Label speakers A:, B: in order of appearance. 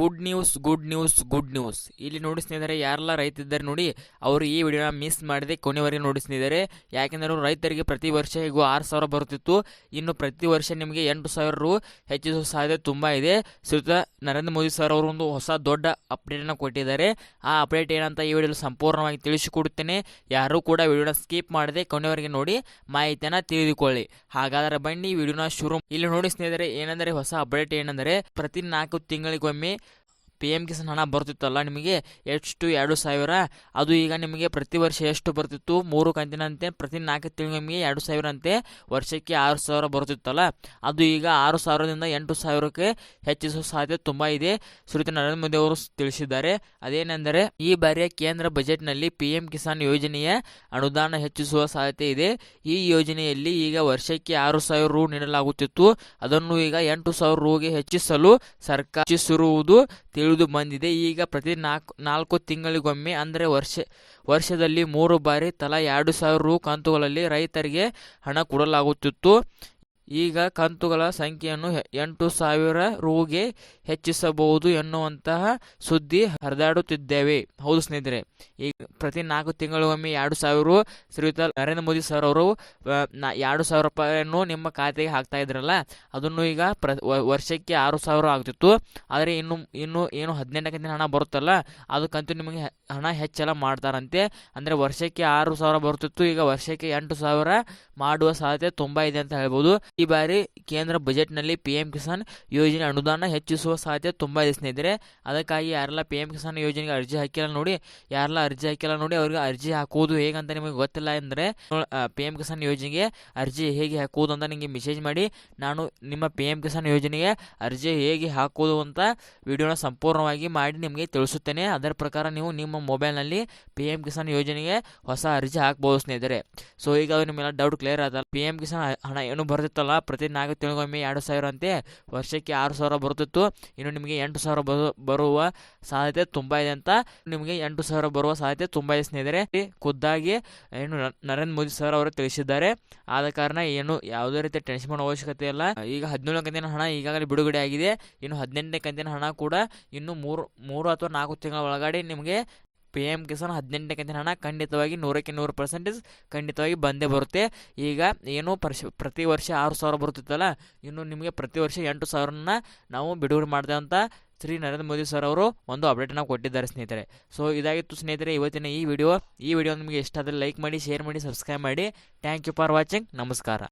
A: Good news good news good news ಇಲ್ಲಿ ನೋಡಿ ಸ್ನೇಹಿತರೆ, ಯಾರೆಲ್ಲ ರೈತ ಇದ್ದಾರೆ ನೋಡಿ, ಅವರು ಈ ವಿಡಿಯೋನ ಮಿಸ್ ಮಾಡದೆ ಕೊನೆವರೆಗೆ ನೋಡಿ ಯಾಕೆಂದರೆ ರೈತರಿಗೆ ಪ್ರತಿ ವರ್ಷ ಈಗ ಆರು ಸಾವಿರ ಬರುತ್ತಿತ್ತು. ಇನ್ನು ಪ್ರತಿ ವರ್ಷ ನಿಮಗೆ ಎಂಟು ಸಾವಿರ ರು ಹೆಚ್ಚಿಸುವ ಸಾಧ್ಯತೆ ತುಂಬ ಇದೆ. ಶ್ರೀಯುತ ನರೇಂದ್ರ ಮೋದಿ ಸರ್ ಅವರು ಒಂದು ಹೊಸ ದೊಡ್ಡ ಅಪ್ಡೇಟನ್ನು ಕೊಟ್ಟಿದ್ದಾರೆ. ಆ ಅಪ್ಡೇಟ್ ಏನಂತ ಈ ವಿಡಿಯೋಲಿ ಸಂಪೂರ್ಣವಾಗಿ ತಿಳಿಸಿಕೊಡುತ್ತೇನೆ. ಯಾರೂ ಕೂಡ ವಿಡಿಯೋನ ಸ್ಕಿಪ್ ಮಾಡದೆ ಕೊನೆವರೆಗೆ ನೋಡಿ ಮಾಹಿತಿಯನ್ನು ತಿಳಿದುಕೊಳ್ಳಿ. ಹಾಗಾದರೆ ಬನ್ನಿ ವಿಡಿಯೋನ ಶುರು ಇಲ್ಲಿ ನೋಡಿ ಸ್ನೇಹಿತರೆ, ಏನಂದರೆ ಹೊಸ ಅಪ್ಡೇಟ್ ಏನಂದರೆ, ಪ್ರತಿ ನಾಲ್ಕು ತಿಂಗಳಿಗೊಮ್ಮೆ ಪಿ ಎಂ ಕಿಸಾನ್ ಹಣ ಬರ್ತಿತ್ತಲ್ಲ ನಿಮಗೆ? ಎಷ್ಟು, ಎರಡು ಸಾವಿರ? ಅದು ಈಗ ನಿಮಗೆ ಪ್ರತಿ ವರ್ಷ ಎಷ್ಟು ಬರ್ತಿತ್ತು? ಮೂರು ಕಂತಿನಂತೆ, ಪ್ರತಿ ನಾಲ್ಕು ತಿಂಗಳಿಗೆ ಎರಡು ಸಾವಿರ ಅಂತೆ ವರ್ಷಕ್ಕೆ ಆರು ಸಾವಿರ ಬರ್ತಿತ್ತಲ್ಲ? ಅದು ಈಗ ಆರು ಸಾವಿರದಿಂದ ಎಂಟು ಸಾವಿರಕ್ಕೆ ಹೆಚ್ಚಿಸುವ ಸಾಧ್ಯತೆ ತುಂಬ ಇದೆ. ಶ್ರೀಯುತ ನರೇಂದ್ರ ಮೋದಿ ಅವರು ತಿಳಿಸಿದ್ದಾರೆ. ಅದೇನೆಂದರೆ, ಈ ಬಾರಿಯ ಕೇಂದ್ರ ಬಜೆಟ್ನಲ್ಲಿ ಪಿ ಎಂ ಕಿಸಾನ್ ಯೋಜನೆಯ ಅನುದಾನ ಹೆಚ್ಚಿಸುವ ಸಾಧ್ಯತೆ ಇದೆ. ಈ ಯೋಜನೆಯಲ್ಲಿ ಈಗ ವರ್ಷಕ್ಕೆ ಆರು ಸಾವಿರ ರು ನೀಡಲಾಗುತ್ತಿತ್ತು. ಅದನ್ನು ಈಗ ಎಂಟು ಸಾವಿರ ರುಗೆ ಹೆಚ್ಚಿಸಲು ಸರ್ಕಾರ ಹೆಚ್ಚಿಸಿರುವುದು ತಿಳಿದು ಬಂದಿದೆ. ಈಗ ಪ್ರತಿ ನಾಲ್ಕು ನಾಲ್ಕು ತಿಂಗಳಿಗೊಮ್ಮೆ, ಅಂದರೆ ವರ್ಷ, ವರ್ಷದಲ್ಲಿ ಮೂರು ಬಾರಿ ತಲಾ ಎರಡು ಸಾವಿರ ರು ಕಂತುಗಳಲ್ಲಿ ರೈತರಿಗೆ ಹಣ ಕೊಡಲಾಗುತ್ತಿತ್ತು. ಈಗ ಕಂತುಗಳ ಸಂಖ್ಯೆಯನ್ನು ಎಂಟು ಸಾವಿರ ರೂಗೆ ಹೆಚ್ಚಿಸಬಹುದು ಎನ್ನುವಂತಹ ಸುದ್ದಿ ಹರಿದಾಡುತ್ತಿದ್ದೇವೆ. ಹೌದು ಸ್ನೇಹಿತರೆ, ಈಗ ಪ್ರತಿ ನಾಲ್ಕು ತಿಂಗಳಿಗೊಮ್ಮೆ ಎರಡು ಸಾವಿರ ಶ್ರೀಯುತ ನರೇಂದ್ರ ಮೋದಿ ಸರ್ ಅವರು ಎರಡು ಸಾವಿರ ರೂಪಾಯಿಯನ್ನು ನಿಮ್ಮ ಖಾತೆಗೆ ಹಾಕ್ತಾ ಇದ್ರಲ್ಲ, ಅದನ್ನು ಈಗ ಪ್ರ ವರ್ಷಕ್ಕೆ ಆರು ಸಾವಿರ ಆಗ್ತಿತ್ತು. ಆದರೆ ಇನ್ನು ಇನ್ನು, ಏನು ಹದಿನೆಂಟು ಕಂತಿನ ಹಣ ಬರುತ್ತಲ್ಲ, ಅದು ಕಂತು ನಿಮಗೆ ಹಣ ಹೆಚ್ಚೆಲ್ಲ ಮಾಡ್ತಾರಂತೆ. ಅಂದರೆ ವರ್ಷಕ್ಕೆ ಆರು ಸಾವಿರ ಬರುತ್ತಿತ್ತು ಈಗ ವರ್ಷಕ್ಕೆ ಎಂಟು ಸಾವಿರ ಮಾಡುವ ಸಾಧ್ಯತೆ ತುಂಬ ಇದೆ ಅಂತ ಹೇಳ್ಬೋದು. ಈ ಬಾರಿ ಕೇಂದ್ರ ಬಜೆಟ್ನಲ್ಲಿ ಪಿ ಎಂ ಕಿಸಾನ್ ಯೋಜನೆ ಅನುದಾನ ಹೆಚ್ಚಿಸುವ ಸಾಧ್ಯತೆ ತುಂಬ ಇದೆ ಸ್ನೇಹಿತರೆ. ಅದಕ್ಕಾಗಿ ಯಾರೆಲ್ಲ ಪಿ ಎಂ ಕಿಸಾನ್ ಯೋಜನೆಗೆ ಅರ್ಜಿ ಹಾಕಿಲ್ಲ ನೋಡಿ, ಯಾರೆಲ್ಲ ಅರ್ಜಿ ಹಾಕಿಲ್ಲ ನೋಡಿ, ಅವ್ರಿಗೆ ಅರ್ಜಿ ಹಾಕುವುದು ಹೇಗಂತ ನಿಮಗೆ ಗೊತ್ತಿಲ್ಲ ಅಂದರೆ ಪಿ ಎಂ ಕಿಸಾನ್ ಯೋಜನೆಗೆ ಅರ್ಜಿ ಹೇಗೆ ಹಾಕುವುದು ಅಂತ ನಿಮಗೆ ಮೆಸೇಜ್ ಮಾಡಿ, ನಾನು ನಿಮ್ಮ ಪಿ ಎಂ ಕಿಸಾನ್ ಯೋಜನೆಗೆ ಅರ್ಜಿ ಹೇಗೆ ಹಾಕುವುದು ಅಂತ ವಿಡಿಯೋನ ಸಂಪೂರ್ಣವಾಗಿ ಮಾಡಿ ನಿಮಗೆ ತಿಳಿಸುತ್ತೇನೆ. ಅದರ ಪ್ರಕಾರ ನೀವು ನಿಮ್ಮ ಮೊಬೈಲ್ನಲ್ಲಿ ಪಿ ಎಂ ಕಿಸಾನ್ ಯೋಜನೆಗೆ ಹೊಸ ಅರ್ಜಿ ಹಾಕ್ಬೋದು ಸ್ನೇಹಿತರೆ. ಸೊ ಈಗ ನಿಮ್ಮೆಲ್ಲ ಡೌಟ್ ಕ್ಲಿಯರ್ ಆದಲ್ಲ ಪಿ ಎಂ ಕಿಸಾನ್ ಹಣ ಏನು ಬರ್ತಿತ್ತಲ್ಲ? ಪ್ರತಿ ನಾಲ್ಕು ತಿಂಗಳಿಗೊಮ್ಮೆ ಎರಡು ಸಾವಿರ ಅಂತೆ. ವರ್ಷಕ್ಕೆ ಆರು ಸಾವಿರ ಬರುತ್ತಿತ್ತು. ಇನ್ನು ನಿಮಗೆ ಎಂಟು ಸಾವಿರ ಬರು, ಬರುವ ಸಾಧ್ಯತೆ ತುಂಬ ಇದೆ ಅಂತ ನಿಮಗೆ ಎಂಟು ಸಾವಿರ ಬರುವ ಸಾಧ್ಯತೆ ತುಂಬ ಇದೆ ಸ್ನೇಹಿತರೆ. ಖುದ್ದಾಗಿ ಏನು ನರೇಂದ್ರ ಮೋದಿ ಸರ್ ಅವರು ತಿಳಿಸಿದ್ದಾರೆ. ಆದ ಕಾರಣ ಏನು ಯಾವುದೇ ರೀತಿಯ ಟೆನ್ಷನ್ ಮಾಡೋ ಅವಶ್ಯಕತೆ ಇಲ್ಲ. ಈಗ ಹದಿನೇಳು ಕಂತಿನ ಹಣ ಈಗಾಗಲೇ ಬಿಡುಗಡೆ ಆಗಿದೆ. ಇನ್ನು ಹದಿನೆಂಟನೇ ಕಂತಿನ ಹಣ ಕೂಡ ಇನ್ನು ಮೂರು ಮೂರು ಅಥವಾ ನಾಲ್ಕು ತಿಂಗಳ ಒಳಗಡೆ ನಿಮಗೆ ಪಿ ಎಂ ಕಿಸಾನ್ ಹದಿನೆಂಟನೇ ಕಂತಿನ ಹಣ ಖಂಡಿತವಾಗಿ ನೂರಕ್ಕೆ ನೂರು ಪರ್ಸೆಂಟೇಜ್ ಖಂಡಿತವಾಗಿ ಬಂದೇ ಬರುತ್ತೆ. ಈಗ ಏನು ಪರ್ಶ ಪ್ರತಿ ವರ್ಷ ಆರು ಸಾವಿರ ಬರುತ್ತಿತ್ತಲ್ಲ, ಇನ್ನು ನಿಮಗೆ ಪ್ರತಿ ವರ್ಷ ಎಂಟು ಸಾವಿರನ ನಾವು ಬಿಡುಗಡೆ ಮಾಡ್ತೇವೆ ಅಂತ ಶ್ರೀ ನರೇಂದ್ರ ಮೋದಿ ಸರ್ ಅವರು ಒಂದು ಅಪ್ಡೇಟನ್ನು ಕೊಟ್ಟಿದ್ದಾರೆ ಸ್ನೇಹಿತರೆ. ಸೊ ಇದಾಗಿತ್ತು ಸ್ನೇಹಿತರೆ ಇವತ್ತಿನ ಈ ವಿಡಿಯೋ ಈ ವಿಡಿಯೋ ನಿಮಗೆ ಇಷ್ಟ ಆದರೆ ಲೈಕ್ ಮಾಡಿ ಶೇರ್ ಮಾಡಿ ಸಬ್ಸ್ಕ್ರೈಬ್ ಮಾಡಿ. ಥ್ಯಾಂಕ್ ಯು ಫಾರ್ ವಾಚಿಂಗ್ ನಮಸ್ಕಾರ.